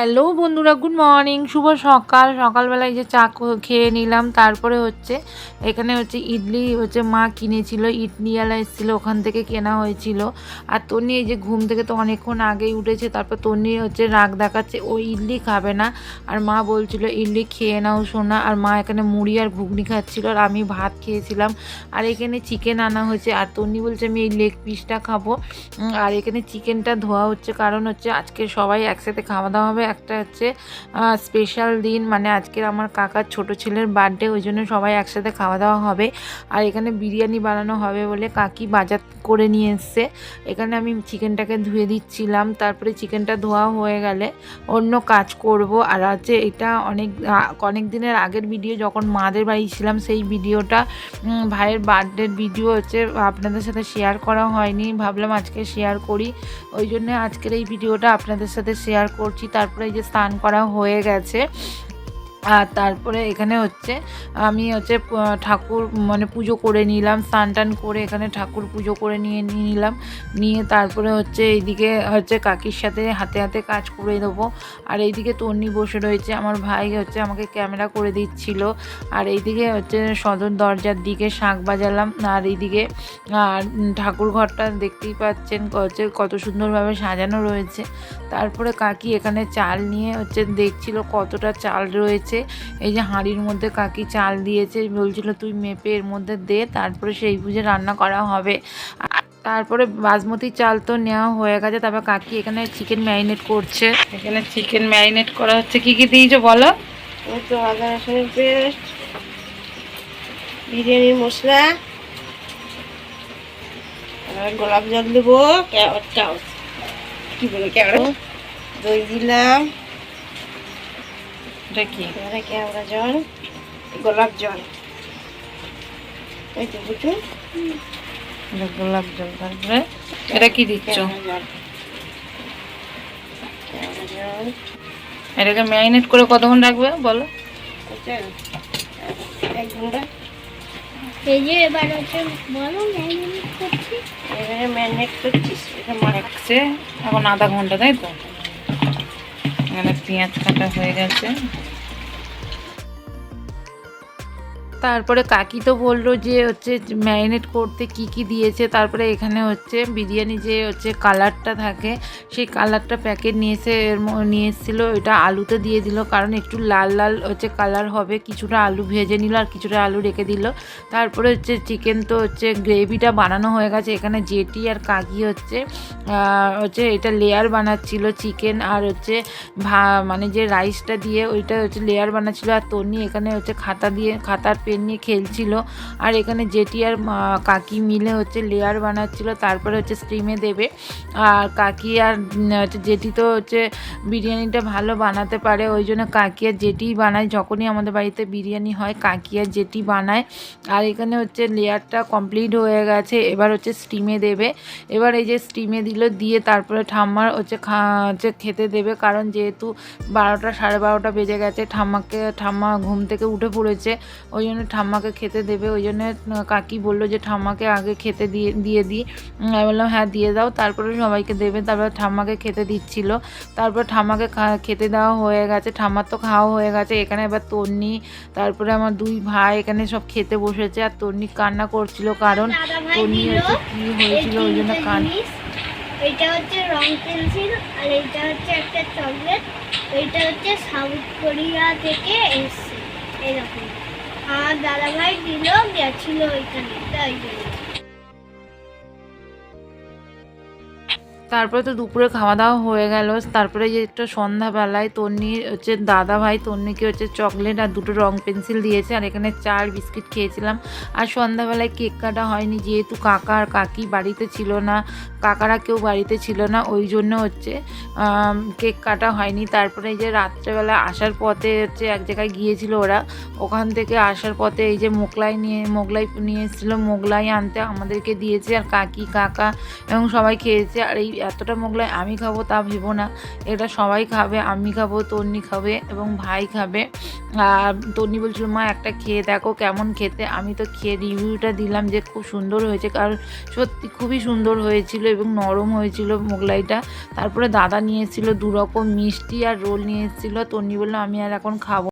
Hello বন্ধুরা good morning শুভ সকাল। সকালবেলায় যে চা খেয়ে নিলাম, তারপরে হচ্ছে এখানে হচ্ছে ইডলি হচ্ছে মা কিনেছিল, ইডলিওয়ালা এসেছিল, ওখান থেকে কেনা হয়েছিল। আর তন্নি এই যে ঘুম থেকে তো অনেকক্ষণ আগেই উঠেছে, তারপর তন্নি হচ্ছে রাগ দেখাচ্ছে, ও ইডলি খাবে না। আর মা বলছিল, ইডলি খেয়ে নাও সোনা। আর মা এখানে মুড়ি আর ঘুগনি খাচ্ছিল, আর আমি ভাত খেয়েছিলাম। আর এখানে চিকেন আনা হয়েছে, আর তন্নি বলছে, আমি এই লেগ পিসটা খাব। আর এখানে চিকেনটা ধোয়া হচ্ছে, কারণ হচ্ছে আজকে সবাই একসাথে খাওয়া দাওয়া হবে একটা হচ্ছে স্পেশাল দিন। মানে আজকের আমার কাকার ছোট ছেলের বার্থডে ওই জন্য সবাই একসাথে খাওয়া দাওয়া হবে। আর এখানে বিরিয়ানি বানানো হবে বলে কাকি বাজার করে নিয়ে এসছে। এখানে আমি চিকেনটাকে ধুয়ে দিচ্ছিলাম। তারপরে চিকেনটা ধোয়া হয়ে গেলে অন্য কাজ করব। আর হচ্ছে এটা অনেক অনেক দিনের আগের ভিডিও যখন মাদের বাড়ি ছিলাম, সেই ভিডিওটা ভাইয়ের বার্থডের ভিডিও হচ্ছে, আপনাদের সাথে শেয়ার করা হয়নি। ভাবলাম আজকে শেয়ার করি। ওই জন্য আজকের এই ভিডিওটা আপনাদের সাথে শেয়ার করছি। তারপরে এই যে স্নান করা হয়ে গেছে। আর তারপরে এখানে হচ্ছে, আমি হচ্ছে ঠাকুর মানে পুজো করে নিলাম, স্নান টান করে এখানে ঠাকুর পুজো করে নিয়ে নিলাম, নিয়ে তারপরে হচ্ছে এইদিকে হচ্ছে কাকির সাথে হাতে হাতে কাজ করে দেবো। আর এইদিকে তন্নি বসে রয়েছে, আমার ভাই হচ্ছে আমাকে ক্যামেরা করে দিচ্ছিল। আর এইদিকে হচ্ছে সদর দরজার দিকে শাঁখ বাজালাম, আর এইদিকে, আর ঠাকুর ঘরটা দেখতেই পাচ্ছেন হচ্ছে কত সুন্দরভাবে সাজানো রয়েছে। তারপরে কাকি এখানে চাল নিয়ে হচ্ছে দেখছিল কতটা চাল রয়েছে। এই যে হাঁড়ির মধ্যে কাকি চাল দিয়েছে বলছিল তুই মেপে এর মধ্যে দে তারপরে সেই বুঝে রান্না করা হবে। তারপরে বাসমতি চাল তো নেওয়া হয়ে গেছে তারপর কাকি এখানে চিকেন ম্যারিনেট করছে। এখানে চিকেন ম্যারিনেট করা হচ্ছে কি কি দিয়েছ বলো? ওই তো আদা রসুনের পেস্ট বিরিয়ানির মশলা গোলাপ জল দেবো ক্যারট কি বলে ক্যারট? দই দিলাম। এটা কি? কেওড়া জল? গোলাপ জল। এই তো বুঝুন গোলাপ জল তারপরে? এটা কি দিচ্ছ? এটাকে ম্যারিনেট করে কতক্ষণ রাখবে বলো? এক ঘণ্টা। এই যে এবার হচ্ছে বলো ম্যারিনেট করছি। এবারে ম্যারিনেট করছিস এটা মারা এখন আধা ঘণ্টা তাই তো? এখানে পেঁয়াজ কাটা হয়ে গেছে। তারপরে কাকি তো বলল যে হচ্ছে ম্যারিনেট করতে কি কি দিয়েছে, তারপরে এখানে হচ্ছে বিরিয়ানি যে হচ্ছে কালারটা থাকে, সেই কালারটা প্যাকেট নিয়ে এসে নিয়ে এসেছিল, এটা আলুতে দিয়ে দিল, কারণ একটু লাল লাল হচ্ছে কালার হবে, কিছুটা আলু ভেজে নিল আর কিছুটা আলু রেখে দিল, তারপরে হচ্ছে চিকেন তো হচ্ছে গ্রেভিটা বানানো হয়ে গেছে, এখানে জেটি আর কাকি হচ্ছে হচ্ছে এটা লেয়ার বানাচ্ছিল চিকেন আর হচ্ছে ভা মানে যে রাইসটা দিয়ে ওইটা হচ্ছে লেয়ার বানাচ্ছিল আর তন্নি এখানে হচ্ছে খাতা দিয়ে, খাতার পেন নিয়ে খেলছিল। আর এখানে জেটি আর কাকি মিলে হচ্ছে লেয়ার বানাচ্ছিল, তারপরে হচ্ছে স্টিমে দেবে। আর কাকি আর হচ্ছে জেটি তো হচ্ছে বিরিয়ানিটা ভালো বানাতে পারে, ওই জন্য কাকি আর জেটিই বানায়। যখনই আমাদের বাড়িতে বিরিয়ানি হয়, কাকি আর জেটি বানায়। আর এখানে হচ্ছে লেয়ারটা কমপ্লিট হয়ে গেছে, এবার হচ্ছে স্টিমে দেবে। এবার এই যে স্টিমে দিল, দিয়ে তারপরে ঠাম্মার হচ্ছে হচ্ছে খেতে দেবে। কারণ যেহেতু বারোটা সাড়ে বারোটা বেজে গেছে, ঠাম্মাকে, ঠাম্মা ঘুম থেকে উঠে পড়েছে, ওই জন্য ঠাম্মাকে খেতে দেবে ওই জন্য কাকি বলল যে ঠাম্মাকে আগে খেতে দিয়ে দিয়ে দিই। আমি বললাম হ্যাঁ দিয়ে দাও। তারপরে সবাইকে দেবে তারপর ঠাম্মাকে খেতে দিচ্ছিল। তারপর ঠাম্মাকে খেতে দেওয়া হয়ে গেছে। ঠাম্মার তো খাওয়া হয়ে গেছে। এখানে এবার তন্নি তারপরে আমার দুই ভাই এখানে সব খেতে বসেছে। আর তন্নি কান্না করছিল কারণ তন্নি হচ্ছে কি হয়েছিল ওই জন্য কান। এইটা হচ্ছে রং পেন্সিল আর এইটা হচ্ছে একটা চকলেট। এইটা হচ্ছে সাউথ কোরিয়া থেকে এসছে এরকম। আর দাদাভাই দিল গেছিল ওইখানে তাই জন্য। তারপরে তো দুপুরে খাওয়া দাওয়া হয়ে গেল। তারপরে যে একটু সন্ধ্যাবেলায় তন্নি, হচ্ছে দাদা ভাই তন্নিকে হচ্ছে চকলেট আর দুটো রং পেন্সিল দিয়েছে আর এখানে চার বিস্কিট খেয়েছিলাম। আর সন্ধ্যাবেলায় কেক কাটা হয়নি যেহেতু কাকা আর কাকি বাড়িতে ছিল না, কাকারা কেউ বাড়িতে ছিল না, ওই জন্য হচ্ছে কেক কাটা হয়নি। তারপরে এই যে রাত্রেবেলা আসার পথে হচ্ছে এক জায়গায় গিয়েছিল ওরা, ওখান থেকে আসার পথে এই যে মোগলাই নিয়ে মোগলাই নিয়ে এসেছিল, মোগলাই আনতে আমাদেরকে দিয়েছে আর কাকি, কাকা এবং সবাই খেয়েছে। আর এই এতটা মোগলাই আমি খাব তা ভেবো না। এটা সবাই খাবে, আমি খাব, তন্নি খাবে এবং ভাই খাবে। আর তন্নি বলছিল, মা, একটা খেয়ে দেখো কেমন খেতে। আমি তো খেয়ে রিভিউটা দিলাম যে খুব সুন্দর হয়েছে, কারণ সত্যি খুবই সুন্দর হয়েছিল এবং নরম হয়েছিল মোগলাইটা। তারপরে দাদা নিয়ে এসেছিল দু রকম মিষ্টি আর রোল নিয়ে এসেছিল। তন্নি বলল, আমি আর এখন খাব